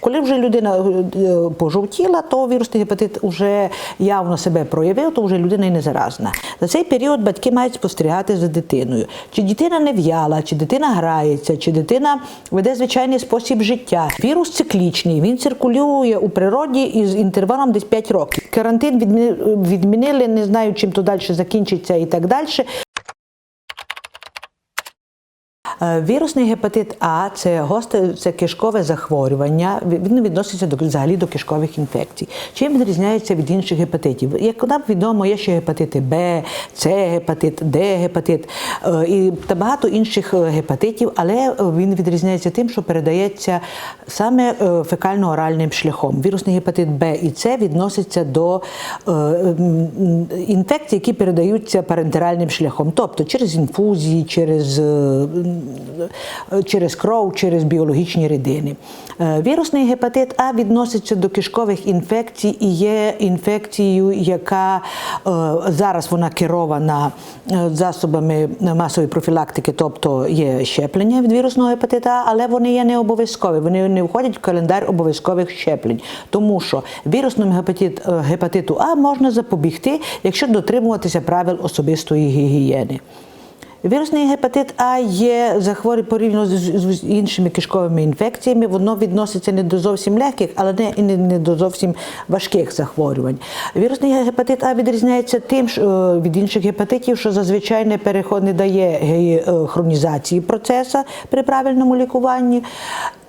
Коли вже людина е, пожовтіла, то вірусний гепатит вже явно себе проявив, то вже людина і не заразна. За цей період батьки мають спостерігати за дитиною. Чи дитина не в'яла, чи дитина грається, чи дитина веде звичайний спосіб життя. Вірус циклічний, він циркулює у природі із інтервалом десь 5 років. Карантин відмі- відмінили, не знаю, чим то далі закінчиться і так далі. Е, Вірусний гепатит А це госте, це кишкове захворювання. Він відноситься до взагалі до кишкових інфекцій. Чим він відрізняється від інших гепатитів? Як нам відомо, є ще гепатити Б, С гепатит, Д гепатит е, і та багато інших е, гепатитів, але він відрізняється тим, що передається саме фекально-оральним шляхом. Вірусний гепатит Б і С відноситься до інфекцій, які передаються парентеральним шляхом, тобто через інфузії, через, через кров, через біологічні рідини. Е, Вірусний гепатит А відноситься до кишкових інфекцій і є інфекцією, яка е, зараз вона керована е, засобами масової профілактики, тобто є щеплення від вірусного гепатита, А, але вони є не обов'язкові. Вони не входять в календар обов'язкових щеплень, тому що вірусному гепатит, е, гепатиту А можна запобігти, якщо дотримуватися правил особистої гігієни. Вірусний гепатит А є захворювання порівняно з, іншими кишковими інфекціями. Воно відноситься не до зовсім легких, але не, не, до зовсім важких захворювань. Вірусний гепатит А відрізняється тим, що е, від інших гепатитів, що зазвичай не переход не дає ге- е, хронізації процесу при правильному лікуванні.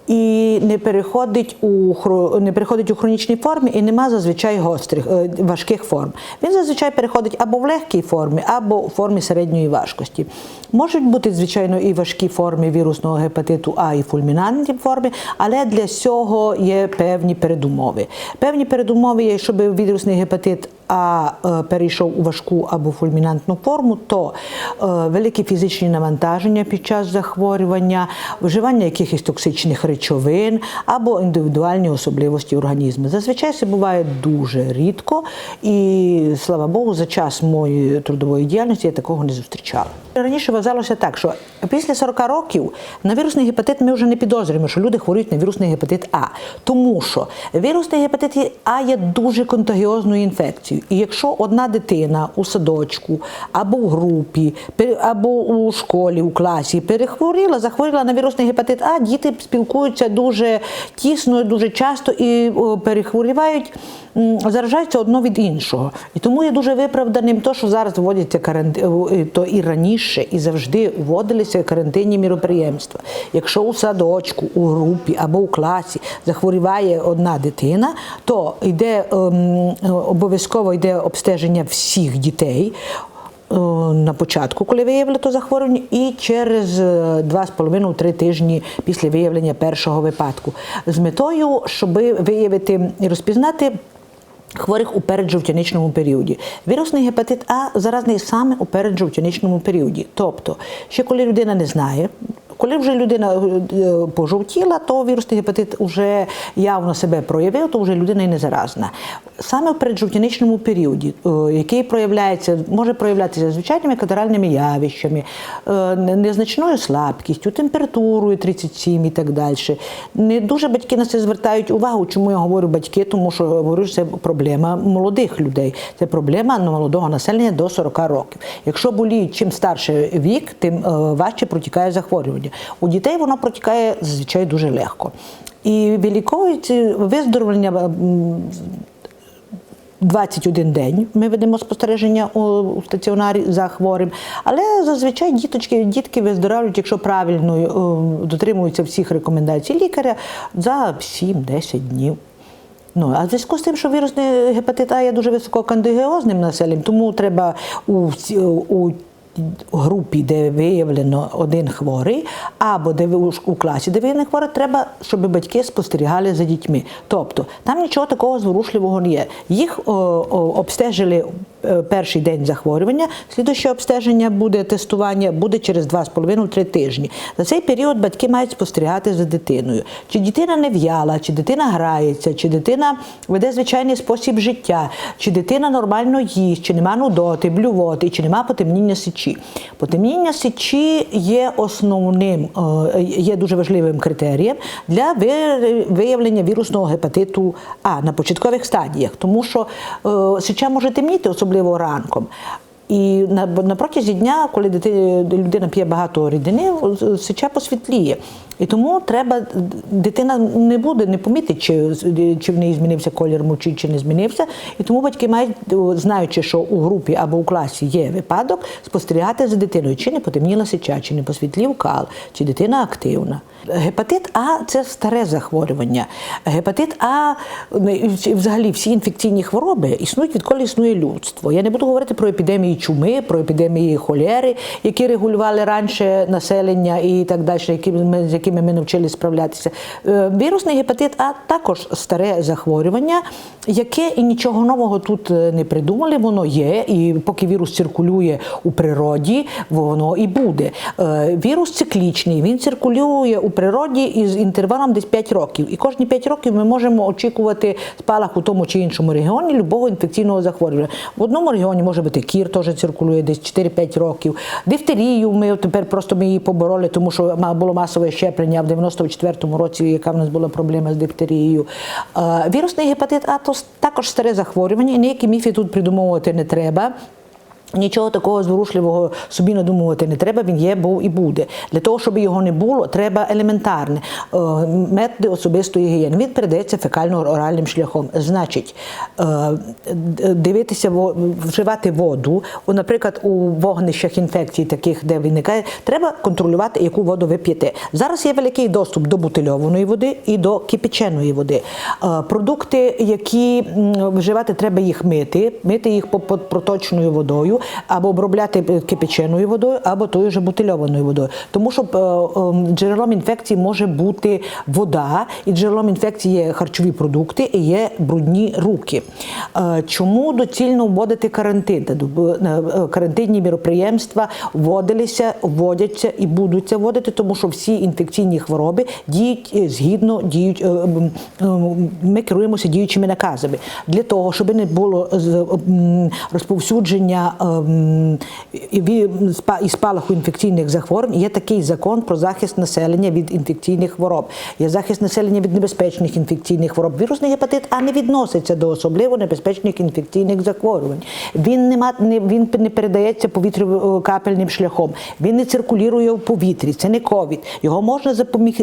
І не переходить у не переходить у хронічній формі і нема зазвичай гострих е, важких форм. Він зазвичай переходить або в легкій формі, або у формі середньої важкості. Можуть бути, звичайно, і важкі форми вірусного гепатиту А і фульмінантні форми, але для цього є певні передумови. Певні передумови є, щоб вірусний гепатит а е, перейшов у важку або фульмінантну форму, то е, великі фізичні навантаження під час захворювання, вживання якихось токсичних речовин або індивідуальні особливості організму. Зазвичай це буває дуже рідко, і слава Богу, за час моєї трудової діяльності я такого не зустрічала. Раніше вважалося так, що після 40 років на вірусний гепатит ми вже не підозрюємо, що люди хворіють на вірусний гепатит А, тому що вірусний гепатит А є дуже контагіозною інфекцією. І якщо одна дитина у садочку або в групі, або у школі, у класі перехворіла, захворіла на вірусний гепатит А, діти спілкуються дуже тісно, дуже часто і перехворівають, заражаються одно від іншого. І тому є дуже виправданим то, що зараз вводяться карантин, то і раніше, і завжди вводилися карантинні міроприємства. Якщо у садочку, у групі або у класі захворіває одна дитина, то йде ем, обов'язково йде обстеження всіх дітей. е, На початку, коли виявили то захворювання, і через е, 2,5-3 тижні після виявлення першого випадку, з метою, щоб виявити і розпізнати хворих у переджовтяничному періоді. Вірусний гепатит А заразний саме у переджовтяничному періоді. Тобто, ще коли людина не знає, коли вже людина е, пожовтіла, то вірусний гепатит вже явно себе проявив, то вже людина і не заразна. Саме в переджовтяничному періоді, е, який проявляється, може проявлятися звичайними катаральними явищами, е, незначною слабкістю, температурою 37 і так далі. Не дуже батьки на це звертають увагу. Чому я говорю батьки? Тому що говорю, що це проблема молодих людей. Це проблема молодого населення до 40 років. Якщо боліють чим старше вік, тим е, важче протікає захворювання. У дітей воно протікає зазвичай дуже легко. І виліковується виздоровлення. 21 день ми ведемо спостереження у, стаціонарі за хворим, але зазвичай діточки, дітки виздоравлюють, якщо правильно е, дотримуються всіх рекомендацій лікаря за 7-10 днів. Ну, а в зв'язку з тим, що вірусний гепатит А є дуже висококандигіозним населенням, тому треба у, у групі, де виявлено один хворий, або де ви- у класі, де виявлено хворий, треба, щоб батьки спостерігали за дітьми. Тобто там нічого такого зворушливого не є. Їх о, о, обстежили перший день захворювання, слідуще обстеження буде тестування, буде через 2,5-3 тижні. За цей період батьки мають спостерігати за дитиною. Чи дитина не в'яла, чи дитина грається, чи дитина веде звичайний спосіб життя, чи дитина нормально їсть, чи нема нудоти, блювоти, чи нема потемніння сечі. Потемніння сечі є основним, е, є дуже важливим критерієм для виявлення вірусного гепатиту А на початкових стадіях, тому що е, сеча може темніти, особливо ранком. І на, на протязі дня, коли дити- людина п'є багато рідини, сеча посвітліє. І тому треба, дитина не буде, не помітить, чи, чи в неї змінився колір мочі, чи не змінився. І тому батьки мають, знаючи, що у групі або у класі є випадок, спостерігати за дитиною, чи не потемніла сеча, чи не посвітлів кал, чи дитина активна. Гепатит А це старе захворювання. Гепатит А ну, взагалі всі інфекційні хвороби існують відколи існує людство. Я не буду говорити про епідемії чуми, про епідемії холери, які регулювали раніше населення і так далі, які з якими ми навчилися справлятися. Е, Вірусний гепатит А також старе захворювання, яке і нічого нового тут е, не придумали. Воно є, і поки вірус циркулює у природі, воно і буде. Е, Вірус циклічний, він циркулює у природі із інтервалом десь 5 років. І кожні 5 років ми можемо очікувати спалах у тому чи іншому регіоні любого інфекційного захворювання. В одному регіоні може бути кір, теж циркулює десь 4-5 років. Дифтерію ми тепер просто ми її побороли, тому що було масове щеплення в 94-му році, яка в нас була проблема з дифтерією. Е, Вірусний гепатит А то також старе захворювання, ніякі міфи тут придумовувати не треба. Нічого такого зворушливого собі надумувати не треба, він є, був і буде. Для того, щоб його не було, треба елементарне е, методи особистої гігієни. Він передається фекально-оральним шляхом. Значить, е, дивитися, вживати воду. Наприклад, у вогнищах інфекцій, таких, де виникає, треба контролювати, яку воду ви п'єте. Зараз є великий доступ до бутильованої води і до кипяченої води. Е, Продукти, які вживати, треба їх мити, мити їх по- проточною водою, або обробляти кипяченою водою, або тою же бутильованою водою. Тому що е, е, джерелом інфекції може бути вода, і джерелом інфекції є харчові продукти і є брудні руки. Е, Чому доцільно вводити карантин? Е, е, Карантинні міроприємства вводилися, вводяться і будуться вводити, тому що всі інфекційні хвороби діють е, згідно діють. е, м, е, Ми керуємося діючими наказами для того, щоб не було розповсюдження ем, спа- і спалаху інфекційних захворювань. Є такий закон про захист населення від інфекційних хвороб. Є захист населення від небезпечних інфекційних хвороб. Вірусний гепатит А не відноситься до особливо небезпечних інфекційних захворювань. Він не не він не передається повітря капельним шляхом. Він не циркулює в повітрі. Це не ковід. Його можна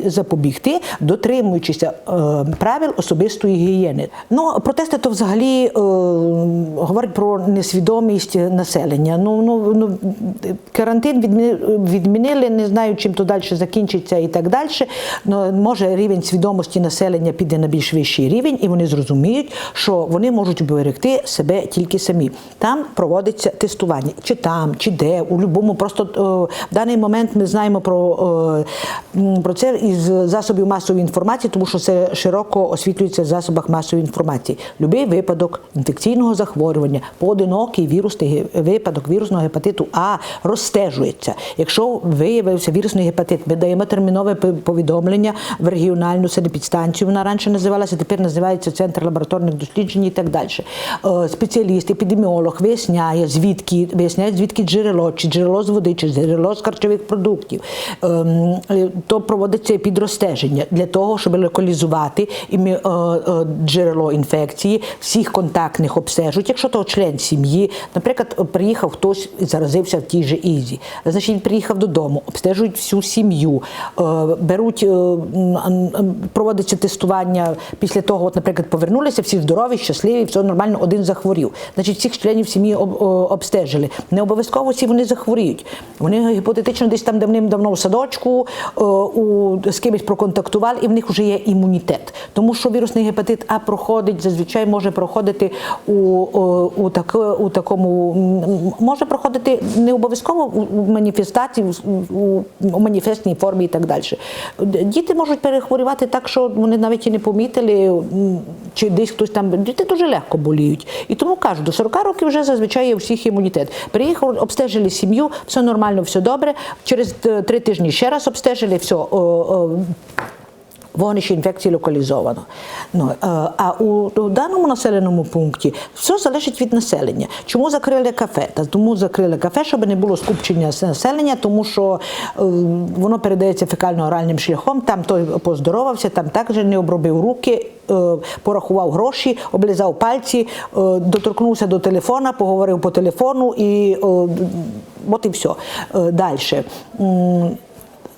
запобігти, дотримуючися е, правил особистої гігієни. Ну протести то взагалі е, говорять про несвідомість населення. Ну ну ну карантин відмі- відмінили, не знаю, чим то далі закінчиться і так далі. Ну, може рівень свідомості населення піде на більш вищий рівень, і вони зрозуміють, що вони можуть уберегти себе тільки самі. Там проводиться тестування, чи там, чи де, у будь-якому. Просто е, в даний момент ми знаємо про, е, м, про це із засобів масової інформації, тому що це широко освітлюється в засобах масової інформації. Любий випадок інфекційного захворювання, поодинокий вірусний випадок вірусного гепатиту А розстежується. Якщо виявився вірусний гепатит, ми даємо термінове повідомлення в регіональну санепідстанцію. Вона раніше називалася, тепер називається Центр лабораторних досліджень і так далі. Е, Спеціаліст, епідеміолог виясняє, звідки виясняє, звідки джерело, чи джерело з води, чи джерело з харчових продуктів. Ем, е, То проводиться підрозстеження для того, щоб локалізувати е, джерело інфекції, всіх контактних обстежують. Якщо то член сім'ї, наприклад, приїхав хтось і заразився в тій же Ізі, значить він приїхав додому, обстежують всю сім'ю, е, беруть, е, проводиться тестування після того, от, наприклад, повернулися, всі здорові, щасливі, все нормально, один захворів. Значить, всіх членів сім'ї обстежили. Не обов'язково всі вони захворіють. Вони гіпотетично десь там давним-давно в садочку е, у, з кимось проконтактували, і в них вже є імунітет. Тому що вірусний гепатит А проходить, зазвичай може проходити у, о, у, так, у такому, може проходити не обов'язково у- маніфестації, у, маніфестній формі і так далі. Діти можуть перехворювати так, що вони навіть і не помітили. чи десь хтось там діти дуже легко боліють. І тому кажу, до 40 років вже зазвичай є у всіх імунітет. Приїхав, обстежили сім'ю, все нормально, все добре. Через е, три тижні ще раз обстежили, все. о, о, Вогнище інфекції локалізовано. Ну, а у, даному населеному пункті все залежить від населення. Чому закрили кафе? Та тому закрили кафе, щоб не було скупчення населення, тому що воно передається фекально-оральним шляхом. Там той поздоровався, там також не обробив руки, порахував гроші, облизав пальці, доторкнувся до телефона, поговорив по телефону і от і все. Далі.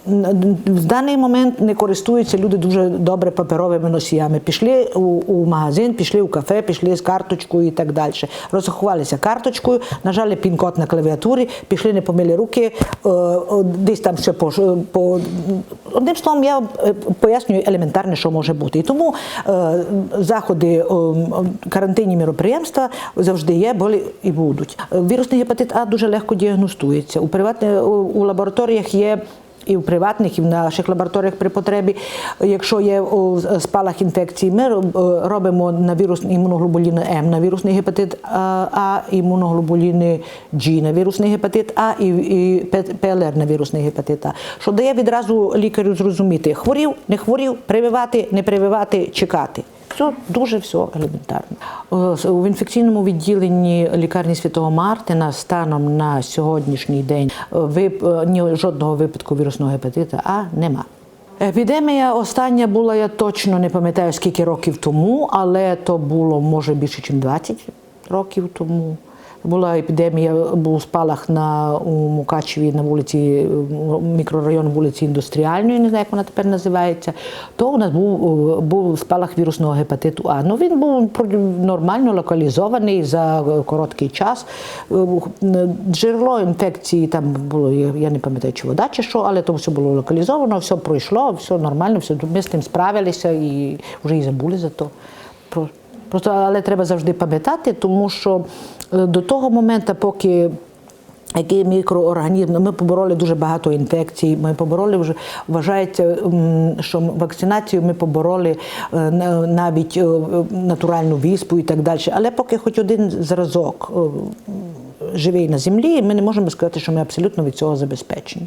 В даний момент не користуються люди дуже добре паперовими носіями. Пішли у, у магазин, пішли у кафе, пішли з карточкою і так далі. Розрахувалися карточкою, нажали пін-код на клавіатурі, пішли, не помили руки, е, е, десь там ще по, по одним словом, я е, пояснюю елементарне, що може бути. І тому е, заходи е, карантинні міроприємства завжди є, болі і будуть. Вірусний гепатит А дуже легко діагностується. У приватне у, у лабораторіях є. І в приватних, і в наших лабораторіях при потребі, якщо є о, спалах інфекції, ми е, робимо на вірус імуноглобуліни М, на вірусний гепатит А, А, імуноглобуліни G на вірусний гепатит А і ПЛР на вірусний гепатит А, що дає відразу лікарю зрозуміти, хворів, не хворів, прививати, не прививати, чекати. Все дуже все елементарно. Е, У інфекційному відділенні лікарні Святого Мартина станом на сьогоднішній день е, е, ні жодного випадку вірусного гепатиту А нема. Епідемія остання була, я точно не пам'ятаю скільки років тому, але то було може більше, ніж 20 років тому. Була епідемія, був спалах на у Мукачеві на вулиці, мікрорайон вулиці Індустріальної, не знаю, як вона тепер називається. То у нас був, був спалах вірусного гепатиту А. Ну він був нормально локалізований за короткий час. Джерело інфекції там було, я не пам'ятаю, чи вода, чи що, але то все було локалізовано, все пройшло, все нормально, все ми з тим справилися і вже і забули за то. Про- Просто але треба завжди пам'ятати, тому що е, до того моменту, поки який мікроорганізм, ми побороли дуже багато інфекцій. Ми побороли вже вважається, що вакцинацію ми побороли е, на- навіть е, натуральну віспу і так далі. Але поки хоч один зразок е, живий на землі, ми не можемо сказати, що ми абсолютно від цього забезпечені.